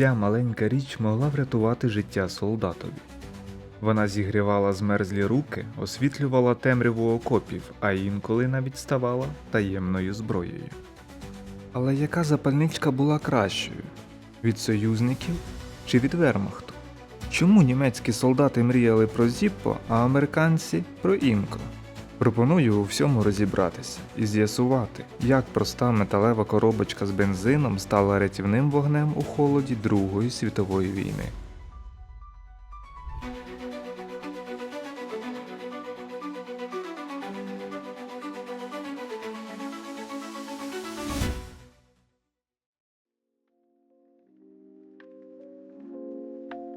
Ця маленька річ могла врятувати життя солдатові. Вона зігрівала змерзлі руки, освітлювала темряву окопів, а інколи навіть ставала таємною зброєю. Але яка запальничка була кращою? Від союзників чи від вермахту? Чому німецькі солдати мріяли про Зіппо, а американці про Інко? Пропоную у всьому розібратися і з'ясувати, як проста металева коробочка з бензином стала рятівним вогнем у холоді Другої світової війни.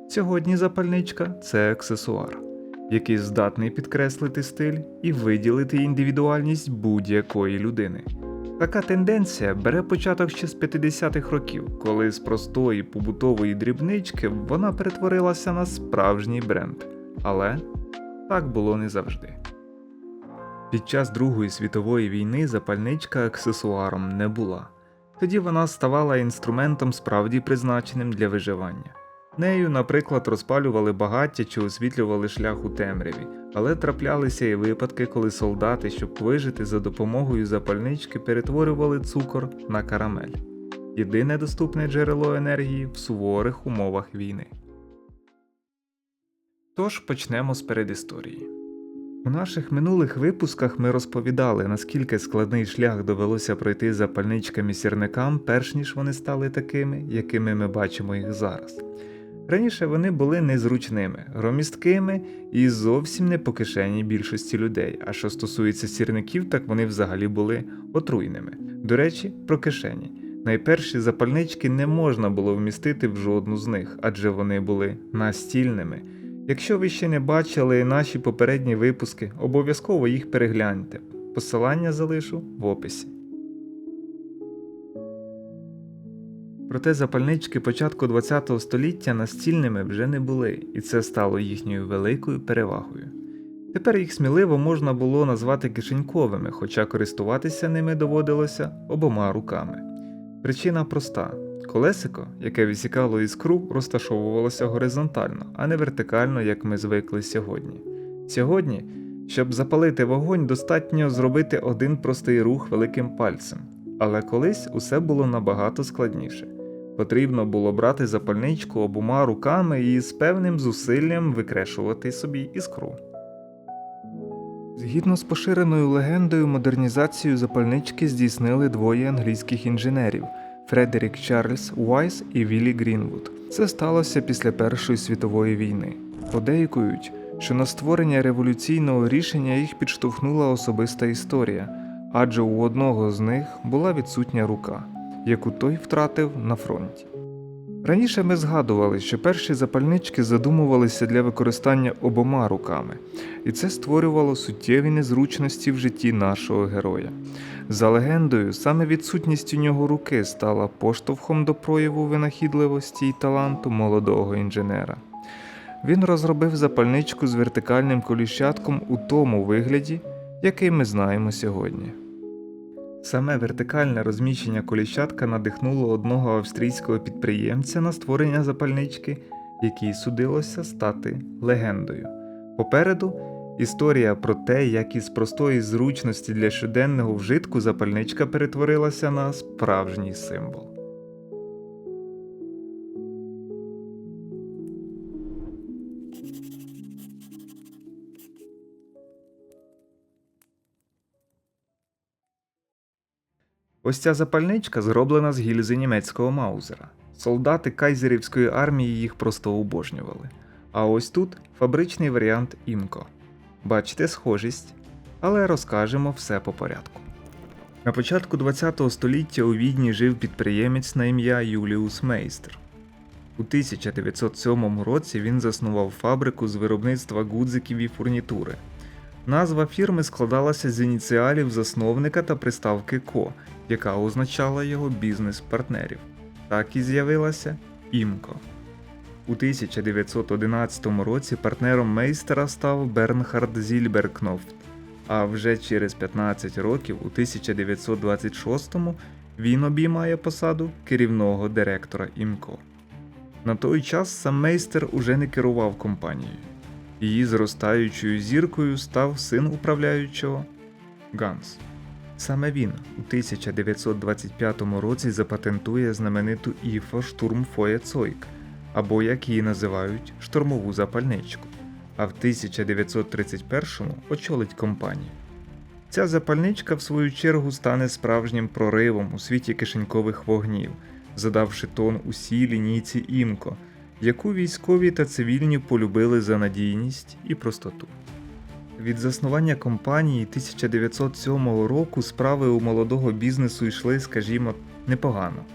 Сьогодні запальничка це аксесуар, який здатний підкреслити стиль і виділити індивідуальність будь-якої людини. Така тенденція бере початок ще з 50-х років, коли з простої побутової дрібнички вона перетворилася на справжній бренд. Але так було не завжди. Під час Другої світової війни запальничка аксесуаром не була. Тоді вона ставала інструментом справді призначеним для виживання. Нею, наприклад, розпалювали багаття чи освітлювали шлях у темряві, але траплялися і випадки, коли солдати, щоб вижити за допомогою запальнички, перетворювали цукор на карамель єдине доступне джерело енергії в суворих умовах війни. Тож почнемо з передісторії. У наших минулих випусках ми розповідали, наскільки складний шлях довелося пройти запальничкам-сірникам, перш ніж вони стали такими, якими ми бачимо їх зараз. Раніше вони були незручними, громісткими і зовсім не по кишені більшості людей. А що стосується сірників, так вони взагалі були отруйними. До речі, про кишені. Найперші запальнички не можна було вмістити в жодну з них, адже вони були настільними. Якщо ви ще не бачили наші попередні випуски, обов'язково їх перегляньте. Посилання залишу в описі. Проте запальнички початку ХХ століття настільними вже не були, і це стало їхньою великою перевагою. Тепер їх сміливо можна було назвати кишеньковими, хоча користуватися ними доводилося обома руками. Причина проста: колесико, яке висікало іскру, розташовувалося горизонтально, а не вертикально, як ми звикли сьогодні. Сьогодні, щоб запалити вогонь, достатньо зробити один простий рух великим пальцем, але колись усе було набагато складніше. Потрібно було брати запальничку обома руками і з певним зусиллям викрешувати собі іскру. Згідно з поширеною легендою, модернізацію запальнички здійснили двоє англійських інженерів Фредерік Чарльз Уайс і Віллі Грінвуд. Це сталося після Першої світової війни. Подейкують, що на створення революційного рішення їх підштовхнула особиста історія, адже у одного з них була відсутня рука яку той втратив на фронті. Раніше ми згадували, що перші запальнички задумувалися для використання обома руками, і це створювало суттєві незручності в житті нашого героя. За легендою, саме відсутність у нього руки стала поштовхом до прояву винахідливості і таланту молодого інженера. Він розробив запальничку з вертикальним коліщатком у тому вигляді, який ми знаємо сьогодні. Саме вертикальне розміщення коліщатка надихнуло одного австрійського підприємця на створення запальнички, якій судилося стати легендою. Попереду історія про те, як із простої зручності для щоденного вжитку запальничка перетворилася на справжній символ. Ось ця запальничка зроблена з гільзи німецького маузера. Солдати кайзерівської армії їх просто обожнювали. А ось тут фабричний варіант імко. Бачите схожість, але розкажемо все по порядку. На початку ХХ століття у Відні жив підприємець на ім'я Юліус Мейстер. У 1907 році він заснував фабрику з виробництва гудзиків і фурнітури. Назва фірми складалася з ініціалів засновника та приставки КО, яка означала його бізнес-партнерів. Так і з'явилася Імко. У 1911 році партнером мейстера став Бернхард Зільберкнофт, а вже через 15 років, у 1926 він обіймає посаду керівного директора ІМКО. На той час сам мейстер уже не керував компанією. Її зростаючою зіркою став син управляючого Ганс. Саме він у 1925 році запатентує знамениту Іфо Штурмфоє Цойк, або як її називають штурмову запальничку, а в 1931-му очолить компанію. Ця запальничка, в свою чергу, стане справжнім проривом у світі кишенькових вогнів, задавши тон усій лінійці Імко, яку військові та цивільні полюбили за надійність і простоту. Від заснування компанії 1907 року справи у молодого бізнесу йшли, скажімо, непогано.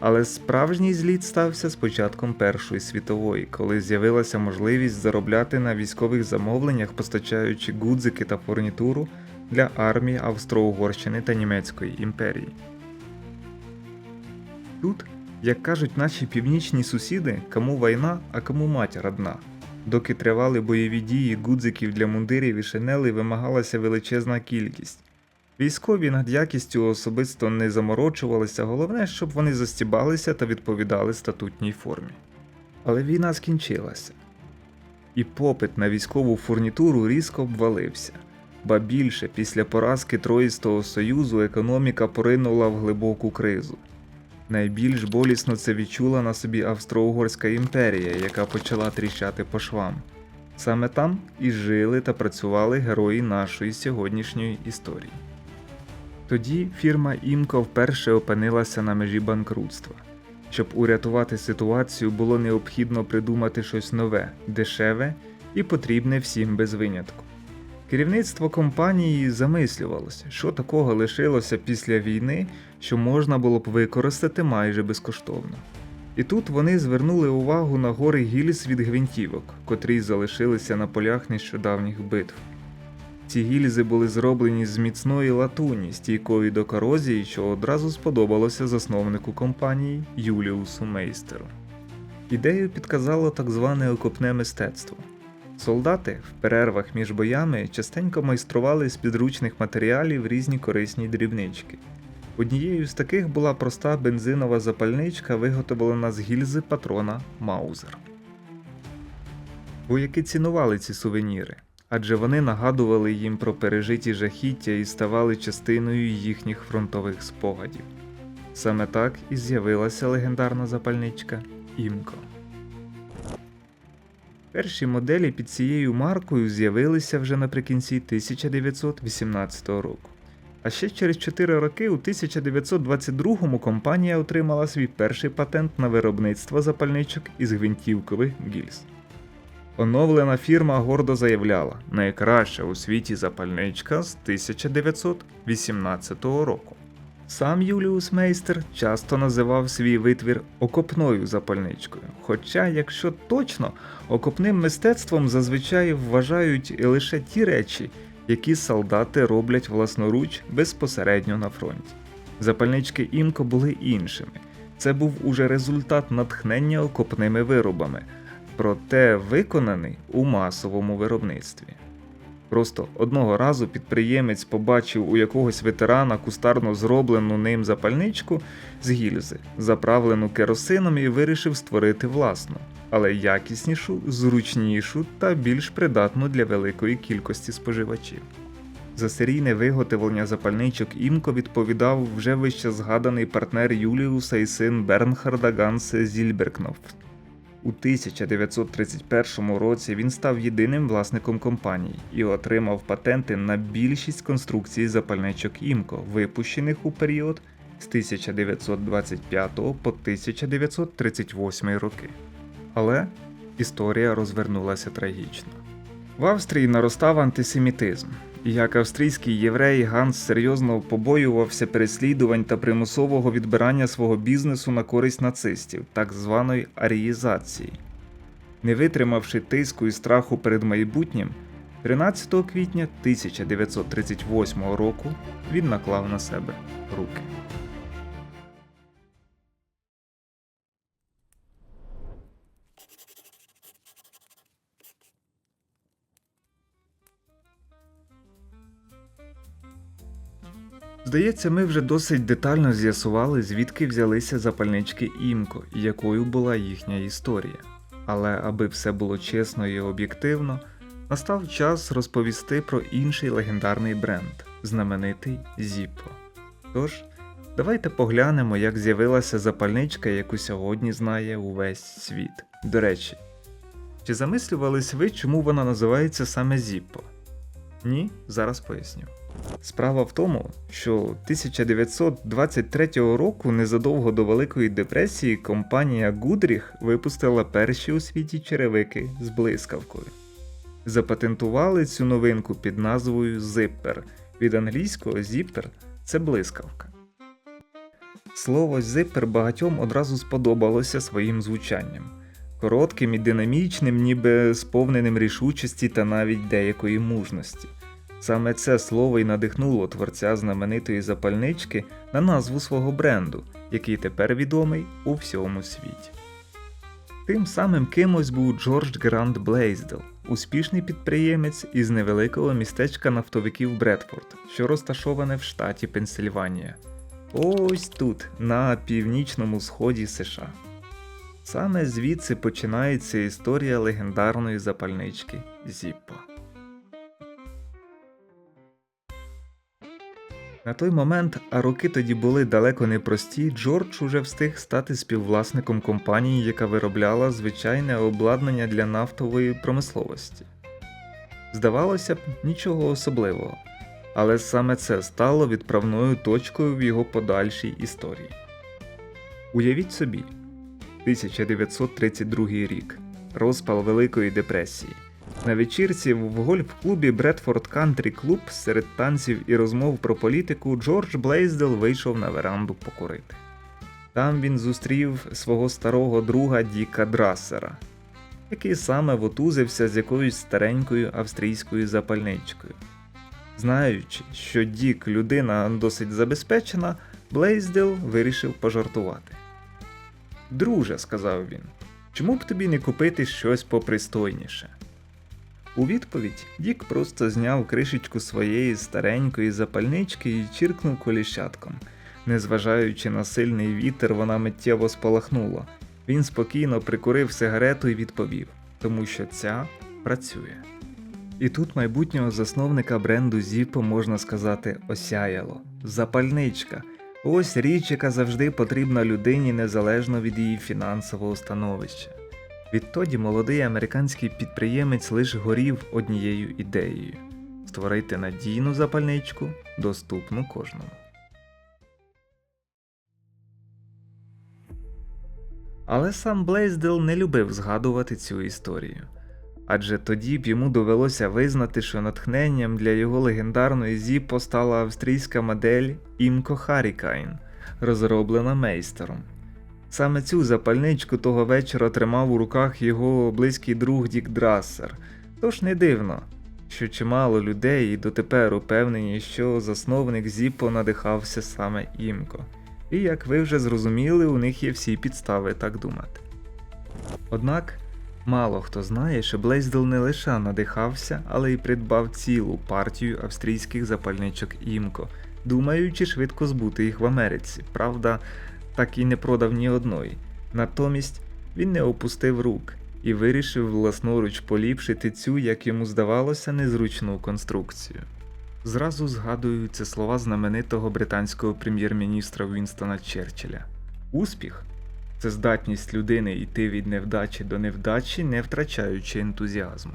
Але справжній зліт стався з початком Першої світової, коли з'явилася можливість заробляти на військових замовленнях, постачаючи гудзики та фурнітуру для армії Австро-Угорщини та Німецької імперії. Тут, як кажуть наші північні сусіди, кому війна, а кому матір одна. Доки тривали бойові дії гудзиків для мундирів і шинелей вимагалася величезна кількість. Військові над якістю особисто не заморочувалися, головне, щоб вони застібалися та відповідали статутній формі. Але війна скінчилася, і попит на військову фурнітуру різко обвалився. Ба більше, після поразки Троїстого Союзу економіка поринула в глибоку кризу. Найбільш болісно це відчула на собі Австро-Угорська імперія, яка почала тріщати по швам. Саме там і жили та працювали герої нашої сьогоднішньої історії. Тоді фірма Імко вперше опинилася на межі банкрутства. Щоб урятувати ситуацію, було необхідно придумати щось нове, дешеве і потрібне всім без винятку. Керівництво компанії замислювалося, що такого лишилося після війни, що можна було б використати майже безкоштовно. І тут вони звернули увагу на гори гільз від гвинтівок, котрі залишилися на полях нещодавніх битв. Ці гільзи були зроблені з міцної латуні, стійкої до корозії, що одразу сподобалося засновнику компанії Юліусу Мейстеру. Ідею підказало так зване окопне мистецтво. Солдати в перервах між боями частенько майстрували з підручних матеріалів різні корисні дрібнички. Однією з таких була проста бензинова запальничка, виготовлена з гільзи патрона Маузер. Вояки цінували ці сувеніри, адже вони нагадували їм про пережиті жахіття і ставали частиною їхніх фронтових спогадів. Саме так і з'явилася легендарна запальничка Імко. Перші моделі під цією маркою з'явилися вже наприкінці 1918 року. А ще через 4 роки, у 1922-му компанія отримала свій перший патент на виробництво запальничок із гвинтівкових гільз. Оновлена фірма гордо заявляла найкраща у світі запальничка з 1918 року. Сам Юліус Мейстер часто називав свій витвір окопною запальничкою. Хоча, якщо точно, окопним мистецтвом зазвичай вважають лише ті речі, які солдати роблять власноруч безпосередньо на фронті. Запальнички імко були іншими. Це був уже результат натхнення окопними виробами, проте виконаний у масовому виробництві. Просто одного разу підприємець побачив у якогось ветерана кустарно зроблену ним запальничку з гільзи, заправлену керосином і вирішив створити власну, але якіснішу, зручнішу та більш придатну для великої кількості споживачів. За серійне виготовлення запальничок Імко відповідав вже вище згаданий партнер Юліуса і син Бернхарда Гансе Зільберкнофт. У 1931 році він став єдиним власником компанії і отримав патенти на більшість конструкцій запальничок Імко, випущених у період з 1925 по 1938 роки. Але історія розвернулася трагічно. В Австрії наростав антисемітизм, як австрійський єврей Ганс серйозно побоювався переслідувань та примусового відбирання свого бізнесу на користь нацистів, так званої аріїзації. Не витримавши тиску і страху перед майбутнім, 13 квітня 1938 року він наклав на себе руки. Здається, ми вже досить детально з'ясували, звідки взялися запальнички Імко і якою була їхня історія. Але аби все було чесно і об'єктивно, настав час розповісти про інший легендарний бренд знаменитий Zippo. Тож, давайте поглянемо, як з'явилася запальничка, яку сьогодні знає увесь світ. До речі, чи замислювались ви, чому вона називається саме Zippo? Ні, зараз поясню. Справа в тому, що 1923 року, незадовго до Великої депресії, компанія Goodrich випустила перші у світі черевики з блискавкою. Запатентували цю новинку під назвою Zipper. Від англійського Zipper – це блискавка. Слово Zipper багатьом одразу сподобалося своїм звучанням. Коротким і динамічним, ніби сповненим рішучості та навіть деякої мужності. Саме це слово й надихнуло творця знаменитої запальнички на назву свого бренду, який тепер відомий у всьому світі. Тим самим кимось був Джордж Грант Блейздел, успішний підприємець із невеликого містечка нафтовиків Бредфорд, що розташоване в штаті Пенсильванія. Ось тут, на північному сході США. Саме звідси починається історія легендарної запальнички Зіппо. На той момент, а роки тоді були далеко не прості, Джордж уже встиг стати співвласником компанії, яка виробляла звичайне обладнання для нафтової промисловості. Здавалося б, нічого особливого, але саме це стало відправною точкою в його подальшій історії. Уявіть собі, 1932 рік розпал Великої депресії. На вечірці в гольф-клубі Бредфорд Кантрі Клуб серед танців і розмов про політику Джордж Блейздел вийшов на веранду покурити. Там він зустрів свого старого друга Діка Драссера, який саме вотузився з якоюсь старенькою австрійською запальничкою. Знаючи, що Дік людина досить забезпечена, Блейздел вирішив пожартувати. Друже, сказав він, чому б тобі не купити щось попристойніше? У відповідь Дік просто зняв кришечку своєї старенької запальнички і чиркнув коліщатком. Незважаючи на сильний вітер, вона миттєво спалахнула. Він спокійно прикурив сигарету і відповів, тому що ця працює. І тут майбутнього засновника бренду Zippo, можна сказати, осяяло. Запальничка. Ось річ, яка завжди потрібна людині незалежно від її фінансового становища. Відтоді молодий американський підприємець лише горів однією ідеєю створити надійну запальничку, доступну кожному. Але сам Блейздел не любив згадувати цю історію. Адже тоді б йому довелося визнати, що натхненням для його легендарної Зіппо стала австрійська модель Імко Харікайн, розроблена мейстером. Саме цю запальничку того вечора тримав у руках його близький друг Дік Драссер, тож не дивно, що чимало людей дотепер упевнені, що засновник Зіппо надихався саме Імко. І як ви вже зрозуміли, у них є всі підстави так думати. Однак мало хто знає, що Блейздел не лише надихався, але й придбав цілу партію австрійських запальничок Імко, думаючи швидко збути їх в Америці. Правда, так і не продав ні одної. Натомість він не опустив рук і вирішив власноруч поліпшити цю, як йому здавалося, незручну конструкцію. Зразу згадуються слова знаменитого британського прем'єр-міністра Вінстона Черчилля. Успіх це здатність людини йти від невдачі до невдачі, не втрачаючи ентузіазму.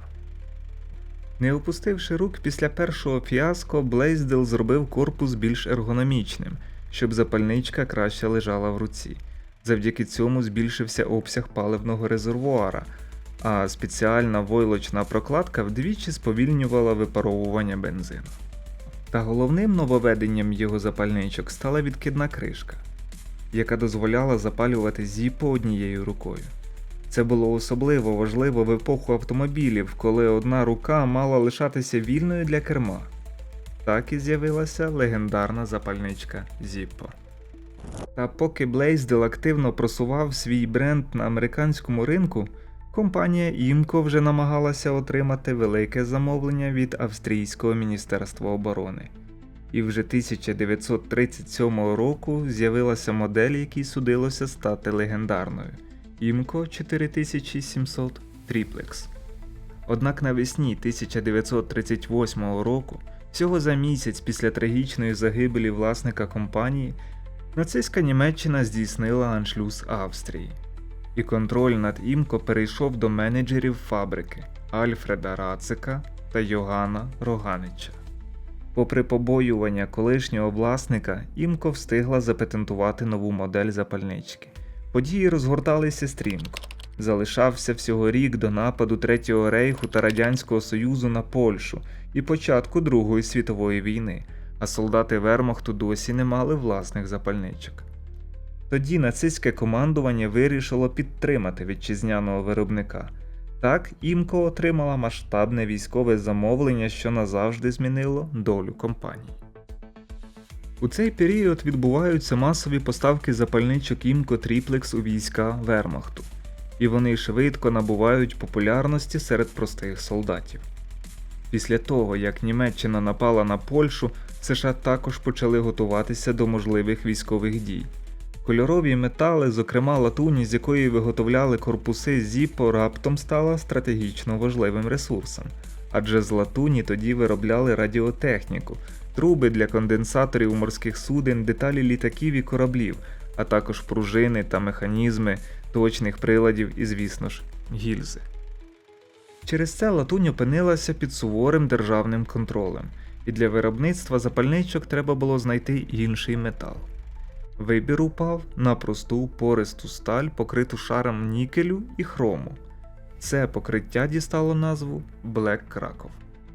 Не опустивши рук після першого фіаско, Блейздел зробив корпус більш ергономічним, щоб запальничка краще лежала в руці. Завдяки цьому збільшився обсяг паливного резервуара, а спеціальна войлочна прокладка вдвічі сповільнювала випаровування бензину. Та головним нововведенням його запальничок стала відкидна кришка, яка дозволяла запалювати зіпо однією рукою. Це було особливо важливо в епоху автомобілів, коли одна рука мала лишатися вільною для керма. Так і з'явилася легендарна запальничка Zippo. Та поки Blaisdell активно просував свій бренд на американському ринку, компанія Імко вже намагалася отримати велике замовлення від Австрійського міністерства оборони. і вже 1937 року з'явилася модель, якій судилося стати легендарною ІМКО 4700 Triplex. Однак навесні 1938 року, всього за місяць після трагічної загибелі власника компанії, нацистська Німеччина здійснила аншлюз Австрії, і контроль над ІМКО перейшов до менеджерів фабрики Альфреда Рацика та Йогана Роганича. Попри побоювання колишнього власника, ІМКО встигла запатентувати нову модель запальнички. Події розгорталися стрімко. Залишався всього рік до нападу Третього рейху та Радянського Союзу на Польщу і початку Другої світової війни, а солдати Вермахту досі не мали власних запальничок. Тоді нацистське командування вирішило підтримати вітчизняного виробника. Так, імко отримала масштабне військове замовлення, що назавжди змінило долю компанії. У цей період відбуваються масові поставки запальничок імко Тріплекс у війська Вермахту, і вони швидко набувають популярності серед простих солдатів. Після того, як Німеччина напала на Польщу, США також почали готуватися до можливих військових дій. Кольорові метали, зокрема латуні, з якої виготовляли корпуси Зіппо, раптом стала стратегічно важливим ресурсом, адже з латуні тоді виробляли радіотехніку, труби для конденсаторів морських суден, деталі літаків і кораблів, а також пружини та механізми точних приладів і, звісно ж, гільзи. Через це латунь опинилася під суворим державним контролем, і для виробництва запальничок треба було знайти інший метал. Вибір упав на просту пористу сталь, покриту шаром нікелю і хрому. Це покриття дістало назву Black Krakow.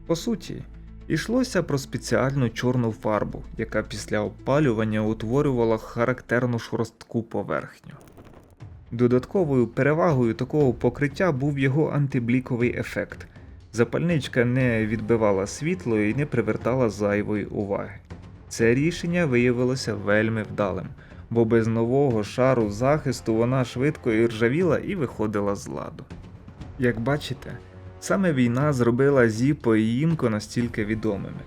По суті, йшлося про спеціальну чорну фарбу, яка після опалювання утворювала характерну шорстку поверхню. Додатковою перевагою такого покриття був його антибліковий ефект. Запальничка не відбивала світло і не привертала зайвої уваги. Це рішення виявилося вельми вдалим, бо без нового шару захисту вона швидко іржавіла і виходила з ладу. Як бачите, саме війна зробила Зіпо і Імко настільки відомими,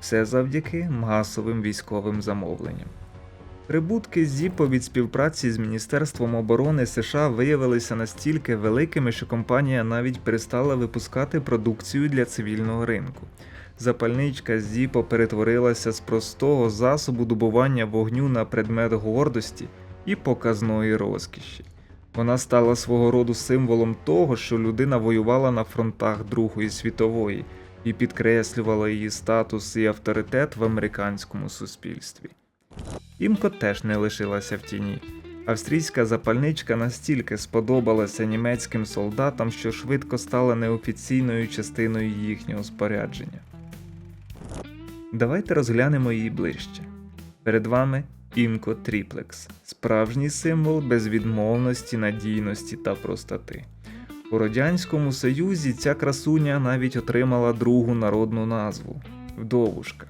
все завдяки масовим військовим замовленням. Прибутки Зіпо від співпраці з Міністерством оборони США виявилися настільки великими, що компанія навіть перестала випускати продукцію для цивільного ринку. Запальничка Зіпо перетворилася з простого засобу добування вогню на предмет гордості і показної розкіші. Вона стала свого роду символом того, що людина воювала на фронтах Другої світової і підкреслювала її статус і авторитет в американському суспільстві. Імко теж не лишилася в тіні. Австрійська запальничка настільки сподобалася німецьким солдатам, що швидко стала неофіційною частиною їхнього спорядження. Давайте розглянемо її ближче. Перед вами Імко Тріплекс, справжній символ безвідмовності, надійності та простоти. У Радянському Союзі ця красуня навіть отримала другу народну назву вдовушка.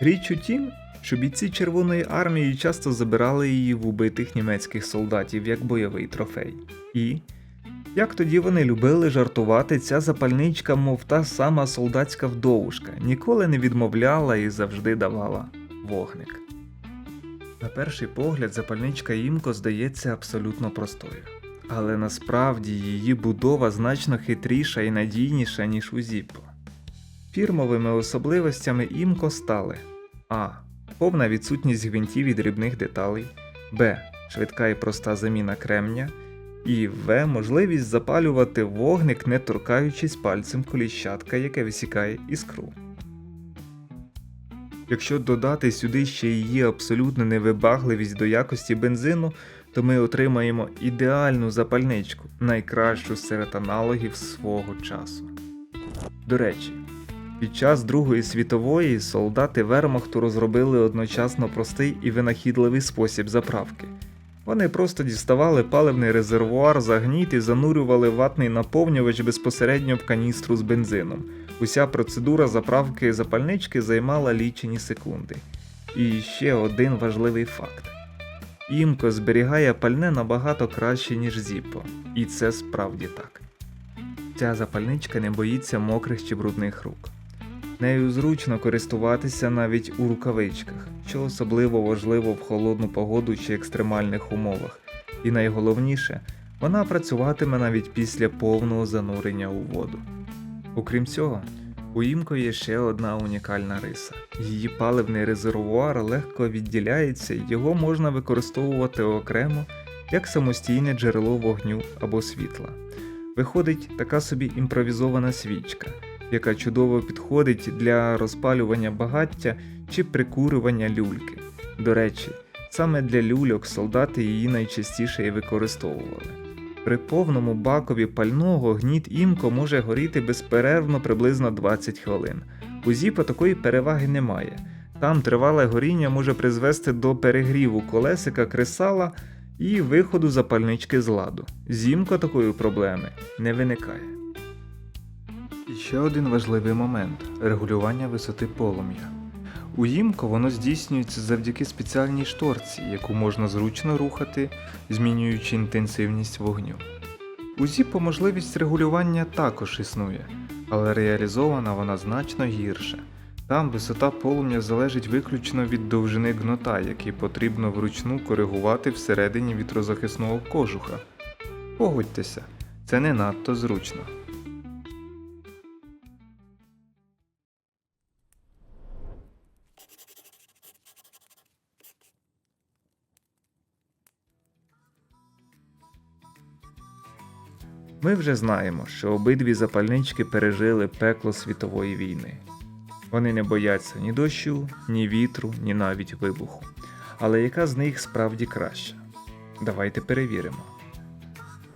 Річ у тім, що бійці Червоної армії часто забирали її в убитих німецьких солдатів як бойовий трофей. І, як тоді вони любили жартувати, ця запальничка, мов та сама солдатська вдовушка, ніколи не відмовляла і завжди давала вогник. На перший погляд, запальничка Імко здається абсолютно простою. Але насправді її будова значно хитріша і надійніша, ніж у Зіппо. Фірмовими особливостями Імко стали А. Повна відсутність гвинтів і дрібних деталей, Б. Швидка і проста заміна кремня, і В. Можливість запалювати вогник, не торкаючись пальцем коліщатка, яке висікає іскру. Якщо додати сюди ще її абсолютну невибагливість до якості бензину, то ми отримаємо ідеальну запальничку, найкращу серед аналогів свого часу. До речі, під час Другої світової солдати Вермахту розробили одночасно простий і винахідливий спосіб заправки. Вони просто діставали паливний резервуар, загніт і занурювали ватний наповнювач безпосередньо в каністру з бензином. Уся процедура заправки запальнички займала лічені секунди. І ще один важливий факт: Імко зберігає пальне набагато краще, ніж Зіппо, і це справді так. Ця запальничка не боїться мокрих чи брудних рук. Нею зручно користуватися навіть у рукавичках, що особливо важливо в холодну погоду чи екстремальних умовах. І найголовніше, вона працюватиме навіть після повного занурення у воду. Окрім цього, у Імко є ще одна унікальна риса. Її паливний резервуар легко відділяється і його можна використовувати окремо як самостійне джерело вогню або світла. Виходить така собі імпровізована свічка, яка чудово підходить для розпалювання багаття чи прикурювання люльки. До речі, саме для люльок солдати її найчастіше і використовували. При повному бакові пального гніт імко може горіти безперервно приблизно 20 хвилин. У зіпа такої переваги немає. Там тривале горіння може призвести до перегріву колесика кресала і виходу запальнички з ладу. Зімко такої проблеми не виникає. І ще один важливий момент регулювання висоти полум'я. У Їмко воно здійснюється завдяки спеціальній шторці, яку можна зручно рухати, змінюючи інтенсивність вогню. У Зіпо можливість регулювання також існує, але реалізована вона значно гірше. Там висота полум'я залежить виключно від довжини гнота, який потрібно вручну коригувати всередині вітрозахисного кожуха. Погодьтеся, це не надто зручно. Ми вже знаємо, що обидві запальнички пережили пекло світової війни. Вони не бояться ні дощу, ні вітру, ні навіть вибуху. Але яка з них справді краща? Давайте перевіримо.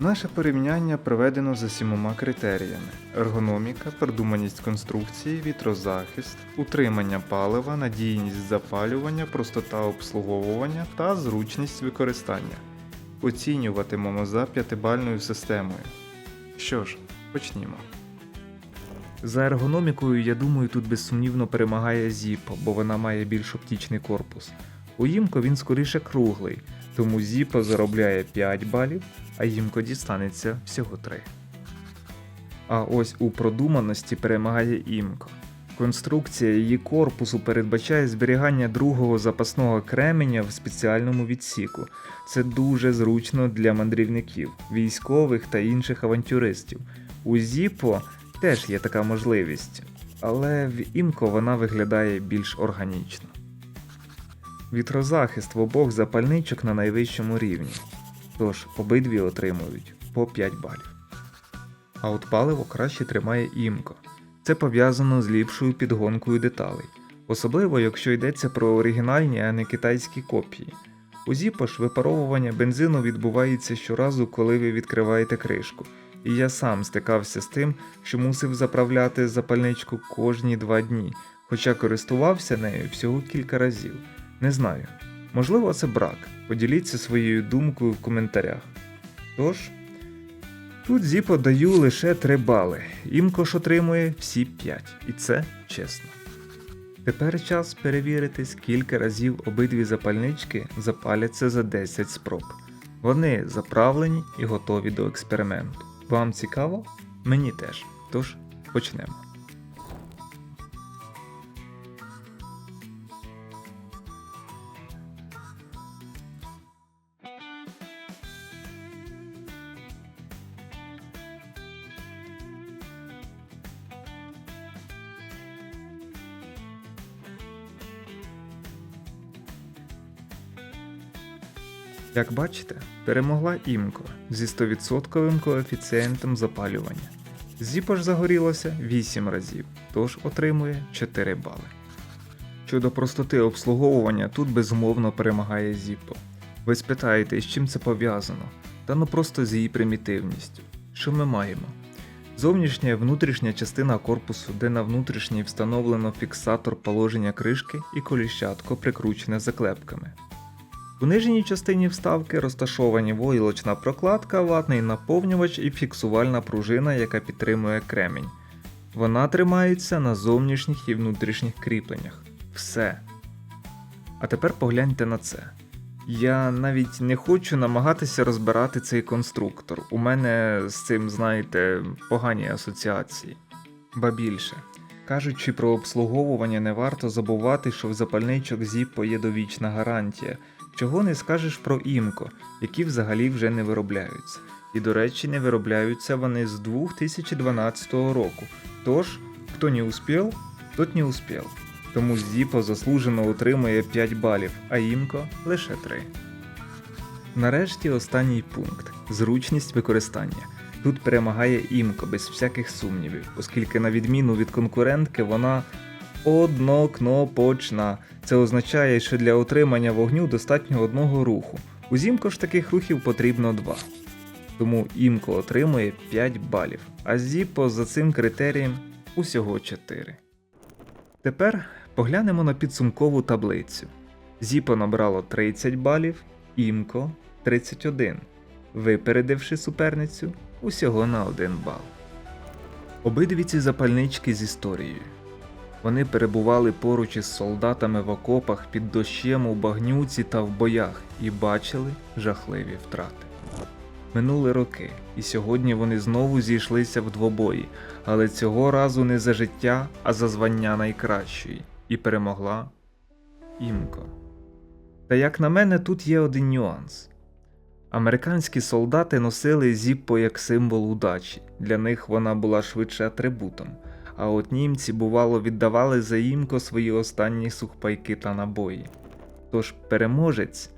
Наше порівняння проведено за сімома критеріями: ергономіка, продуманість конструкції, вітрозахист, утримання палива, надійність запалювання, простота обслуговування та зручність використання. Оцінюватимемо за п'ятибальною системою. Що ж, почнімо. За ергономікою, я думаю, тут безсумнівно перемагає Зіпо, бо вона має більш оптічний корпус. У Їмко він скоріше круглий, тому Зіпо заробляє 5 балів, а Їмко дістанеться всього 3. А ось у продуманості перемагає Імко. Конструкція її корпусу передбачає зберігання другого запасного кременя в спеціальному відсіку. Це дуже зручно для мандрівників, військових та інших авантюристів. У Зіпо теж є така можливість, але в Імко вона виглядає більш органічно. Вітрозахист в обох запальничок на найвищому рівні, тож обидві отримують по 5 балів. А от паливо краще тримає Імко. Це пов'язано з ліпшою підгонкою деталей, особливо якщо йдеться про оригінальні, а не китайські копії. У Зіпо ж випаровування бензину відбувається щоразу, коли ви відкриваєте кришку, і я сам стикався з тим, що мусив заправляти запальничку кожні два дні, хоча користувався нею всього кілька разів. Не знаю. Можливо, це брак. Поділіться своєю думкою в коментарях. Тож, тут зі подаю лише 3 бали. Імкош отримує всі 5. І це чесно. Тепер час перевірити, скільки разів обидві запальнички запаляться за 10 спроб. Вони заправлені і готові до експерименту. Вам цікаво? Мені теж. Тож почнемо. Як бачите, перемогла Імко зі 100% коефіцієнтом запалювання. Зіпо ж загорілося 8 разів, тож отримує 4 бали. Щодо простоти обслуговування, тут безумовно перемагає Зіпо. Ви спитаєте, з чим це пов'язано? Та ну просто з її примітивністю. Що ми маємо? Зовнішня і внутрішня частина корпусу, де на внутрішній встановлено фіксатор положення кришки і коліщатко прикручене заклепками. У нижній частині вставки розташовані войлочна прокладка, ватний наповнювач і фіксувальна пружина, яка підтримує кремінь. Вона тримається на зовнішніх і внутрішніх кріпленнях. Все. А тепер погляньте на це. Я навіть не хочу намагатися розбирати цей конструктор. У мене з цим, знаєте, погані асоціації. Ба більше. Кажучи про обслуговування, не варто забувати, що в запальничок Zippo є довічна гарантія, чого не скажеш про імко, які взагалі вже не виробляються. І, до речі, не виробляються вони з 2012 року. Тож, хто не успів, тот не успів. Тому Zippo заслужено отримує 5 балів, а імко лише 3. Нарешті останній пункт зручність використання. Тут перемагає імко без всяких сумнівів, оскільки, на відміну від конкурентки, вона однокнопочна. Це означає, що для отримання вогню достатньо одного руху. У зімко ж таких рухів потрібно два. Тому імко отримує 5 балів, а Зіпо за цим критерієм усього 4. Тепер поглянемо на підсумкову таблицю. Зіпо набрало 30 балів, імко 31, випередивши суперницю усього на 1 бал. Обидві ці запальнички з історією. Вони перебували поруч із солдатами в окопах під дощем у багнюці та в боях і бачили жахливі втрати. Минули роки, і сьогодні вони знову зійшлися в двобої, але цього разу не за життя, а за звання найкращої, і перемогла Імко. Та як на мене, тут є один нюанс. Американські солдати носили зіппо як символ удачі, для них вона була швидше атрибутом, а от німці, бувало, віддавали за імко свої останні сухпайки та набої. Тож переможець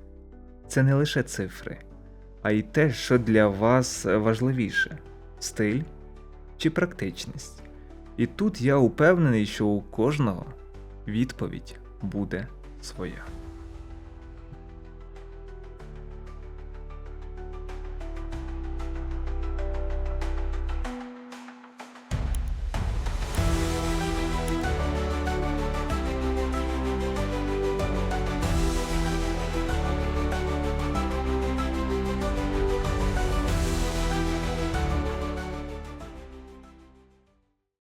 це не лише цифри, а й те, що для вас важливіше стиль чи практичність. І тут я упевнений, що у кожного відповідь буде своя.